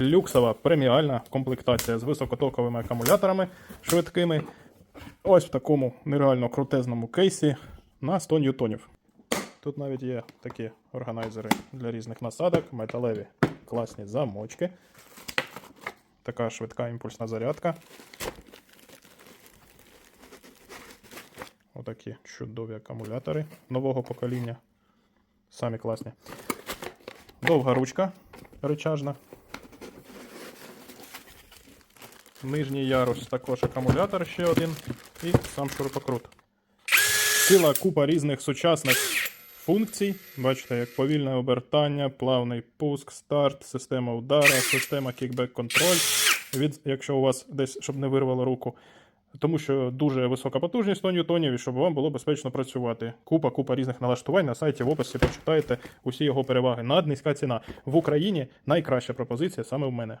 Люксова преміальна комплектація з високотоковими акумуляторами швидкими. Ось в такому нереально крутезному кейсі на 100 ньютонів. Тут навіть є такі органайзери для різних насадок, металеві класні замочки. Така швидка імпульсна зарядка. Отакі чудові акумулятори нового покоління. Самі класні. Довга ручка речажна. Нижній ярус також акумулятор ще один. І сам шурупокрут. Ціла купа різних сучасних функцій. Бачите, як повільне обертання, плавний пуск, старт, система удара, система кікбек-контроль. Якщо у вас десь, щоб не вирвало руку. Тому що дуже висока потужність 100 ньютонів, і щоб вам було безпечно працювати. Купа, купа різних налаштувань на сайті в описі почитайте усі його переваги. Наднизька ціна. В Україні найкраща пропозиція саме в мене.